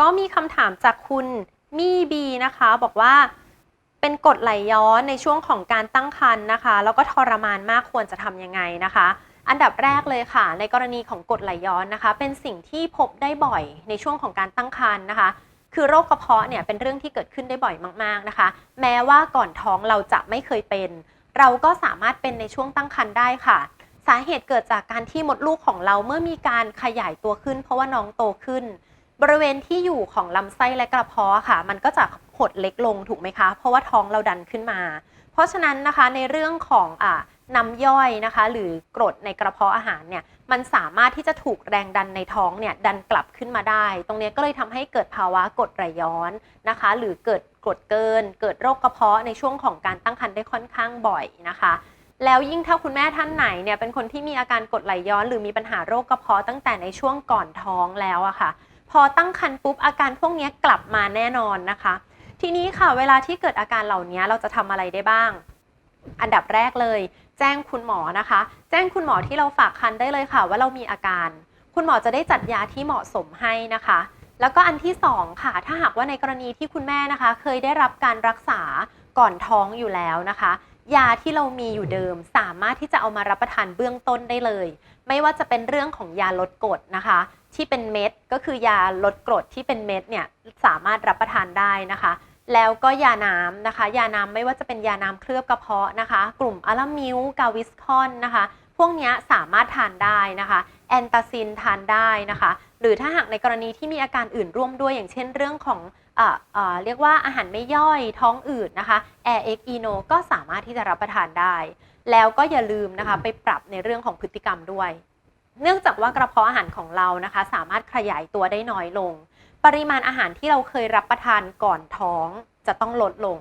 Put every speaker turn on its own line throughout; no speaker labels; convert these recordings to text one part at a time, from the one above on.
ก็มีคำถามจากคุณมี่บีนะคะ บอกว่าเป็นกรดไหลย้อนในช่วงของการตั้งครรภ์นะคะ แล้วก็ทรมานมากควรจะทำยังไงนะคะ อันดับแรกเลยค่ะ ในกรณีของกรดไหลย้อนนะคะ เป็นสิ่งที่พบได้บ่อยในช่วงของการตั้งครรภ์นะคะ คือโรคกระเพาะเนี่ยเป็นเรื่องที่เกิดขึ้นได้บ่อยมากๆนะคะ แม้ว่าก่อนท้องเราจะไม่เคยเป็น เราก็สามารถเป็นในช่วงตั้งครรภ์ได้ค่ะ สาเหตุเกิดจากการที่มดลูกของเราเมื่อมีการขยายตัวขึ้น เพราะว่าน้องโตขึ้น บริเวณที่อยู่ของลำไส้และกระเพาะค่ะ มันก็จะหดเล็กลงถูกไหมคะ เพราะว่าท้องเราดันขึ้นมา เพราะฉะนั้นนะคะในเรื่องของอ่าน้ำย่อยนะคะ หรือกรดในกระเพาะอาหารเนี่ยมันสามารถที่จะถูกแรงดันในท้องเนี่ยดันกลับขึ้นมาได้ ตรงนี้ก็เลยทำให้เกิดภาวะกรดไหลย้อนนะคะ หรือเกิดกรดเกิน เกิดโรคกระเพาะในช่วงของการตั้งครรภ์ได้ค่อนข้างบ่อยนะคะ แล้วยิ่งถ้าคุณแม่ท่านไหนเนี่ยเป็นคนที่มีอาการกรดไหลย้อน หรือมีปัญหาโรคกระเพาะตั้งแต่ในช่วงก่อนท้องแล้วอะค่ะ พอตั้งครรภ์ปุ๊บอาการพวกนี้กลับมาแน่นอนนะคะ ทีนี้ค่ะเวลาที่เกิดอาการเหล่านี้เราจะทำอะไรได้บ้าง อันดับแรกเลย แจ้งคุณหมอนะคะ แจ้งคุณหมอที่เราฝากคันได้เลยค่ะ ว่าเรามีอาการ คุณหมอจะได้จัดยาที่เหมาะสมให้นะคะ แล้วก็อันที่สองค่ะ ถ้าหากว่าในกรณีที่คุณแม่นะคะ เคยได้รับการรักษาก่อนท้องอยู่แล้วนะคะยาที่เรามีอยู่เดิมสามารถที่จะเอามารับประทานเบื้องต้นได้เลย ไม่ว่าจะเป็นเรื่องของยาลดกรดนะคะ ที่เป็นเม็ด ก็คือยาลดกรดที่เป็นเม็ดเนี่ยสามารถรับประทานได้นะคะ แล้วก็ยาน้ำนะคะ ยาน้ำไม่ว่าจะเป็นยาน้ำเคลือบกระเพาะนะคะ กลุ่มอะลามิวกาวิสคอนนะคะ พวกนี้สามารถทานได้นะคะแอนตาซินทานได้นะคะ หรือถ้าหากในกรณีที่มีอาการอื่นร่วมด้วยอย่างเช่นเรื่องของเอ่อเอ่อเรียกว่าอาหารไม่ย่อยท้องอืดนะคะแอร์เอ็กอีโนก็สามารถที่จะรับประทานได้ แล้วก็อย่าลืมนะคะไปปรับในเรื่องของพฤติกรรมด้วย เนื่องจากว่ากระเพาะอาหารของเรานะคะ สามารถขยายตัวได้น้อยลง ปริมาณอาหารที่เราเคยรับประทานก่อนท้องจะต้องลดลง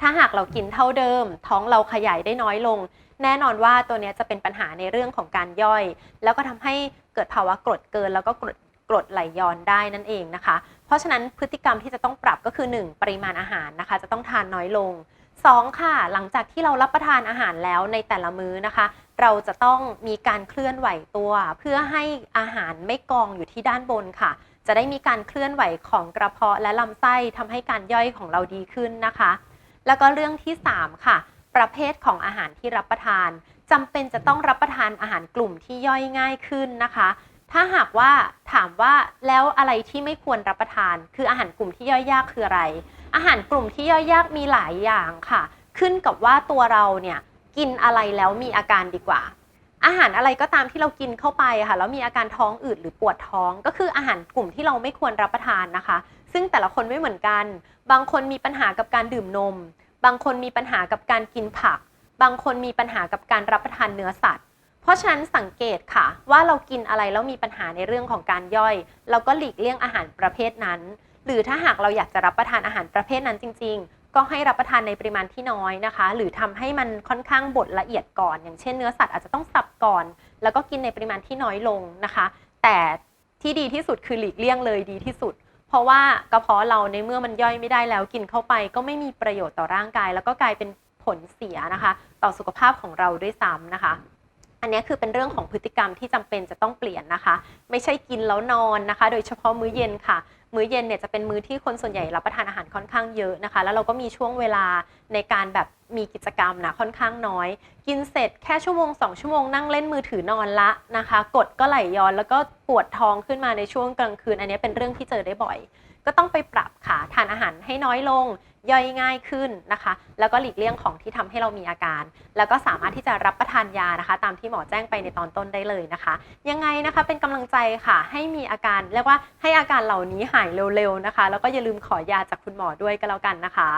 ถ้าหากเรากินเท่าเดิม ท้องเราขยายได้น้อยลง แน่นอนว่าตัวนี้จะเป็นปัญหาในเรื่องของการย่อย แล้วก็ทำให้เกิดภาวะกรดเกิน แล้วก็กรดกรดไหลย้อนได้นั่นเองนะคะ เพราะฉะนั้นพฤติกรรมที่จะต้องปรับก็คือ 1 ปริมาณอาหารนะคะ จะต้องทานน้อยลง 2 ค่ะ หลังจากที่เรารับประทานอาหารแล้วในแต่ละมื้อนะคะ เราจะต้องมีการเคลื่อนไหวตัว เพื่อให้อาหารไม่กองอยู่ที่ด้านบนค่ะ จะได้มีการเคลื่อนไหวของกระเพาะและลำไส้ทำให้การย่อยของเราดีขึ้นนะคะ แล้วก็เรื่องที่ 3 ค่ะ ประเภทของอาหารที่รับประทานจำเป็นจะต้องรับประทานอาหารกลุ่มที่ย่อยง่ายขึ้นนะคะ ถ้าหากว่าถามว่าแล้วอะไรที่ไม่ควรรับประทาน คืออาหารกลุ่มที่ย่อยยากคืออะไร อาหารกลุ่มที่ย่อยยากมีหลายอย่างค่ะ ขึ้นกับว่าตัวเราเนี่ยกินอะไรแล้วมีอาการดีกว่า อาหารอะไรก็ตามที่เรากินเข้าไปค่ะแล้วมีอาการท้องอืดหรือปวดท้อง ก็คืออาหารกลุ่มที่เราไม่ควรรับประทานนะคะ ซึ่งแต่ละคนไม่เหมือนกัน บางคนมีปัญหากับการดื่มนม บางคนมีปัญหากับการกินผัก บางคนมีปัญหากับการรับประทานเนื้อสัตว์เพราะฉะนั้นสังเกตค่ะว่าเรากินอะไรแล้วมีปัญหาในเรื่องของการย่อย เราก็หลีกเลี่ยงอาหารประเภทนั้น หรือถ้าหากเราอยากจะรับประทานอาหารประเภทนั้นจริง ๆ ก็ให้รับประทานในปริมาณที่น้อยนะคะ หรือทำให้มันค่อนข้างบดละเอียดก่อน อย่างเช่นเนื้อสัตว์อาจจะต้องสับก่อน แล้วก็กินในปริมาณที่น้อยลงนะคะ แต่ที่ดีที่สุดคือหลีกเลี่ยงเลยดีที่สุด เพราะว่ากระเพาะเราในเมื่อมันย่อยไม่ได้แล้วกินเข้าไป ก็ไม่มีประโยชน์ต่อร่างกาย แล้วก็กลายเป็นผลเสียนะคะ ต่อสุขภาพของเราด้วยซ้ำนะคะอันนี้คือเป็นเรื่องของพฤติกรรมที่จำเป็นจะต้องเปลี่ยนนะคะ ไม่ใช่กินแล้วนอนนะคะ โดยเฉพาะมื้อเย็นค่ะ มื้อเย็นเนี่ยจะเป็นมื้อที่คนส่วนใหญ่รับประทานอาหารค่อนข้างเยอะนะคะ แล้วเราก็มีช่วงเวลาในการแบบมีกิจกรรมนะค่อนข้างน้อย กินเสร็จแค่ชั่วโมงสองชั่วโมงนั่งเล่นมือถือนอนละนะคะ กดก็ไหลย้อนแล้วก็ปวดท้องขึ้นมาในช่วงกลางคืน อันนี้เป็นเรื่องที่เจอได้บ่อย ก็ต้องไปปรับค่ะทานอาหารให้น้อยลง ย่อยง่ายขึ้นนะคะ แล้วก็หลีกเลี่ยงของที่ทำให้เรามีอาการ แล้วก็สามารถที่จะรับประทานยานะคะ ตามที่หมอแจ้งไปในตอนต้นได้เลยนะคะ ยังไงนะคะเป็นกำลังใจค่ะ ให้มีอาการเรียกว่าให้อาการเหล่านี้หายเร็วๆนะคะ แล้วก็อย่าลืมขอยาจากคุณหมอด้วยก็แล้วกันนะคะ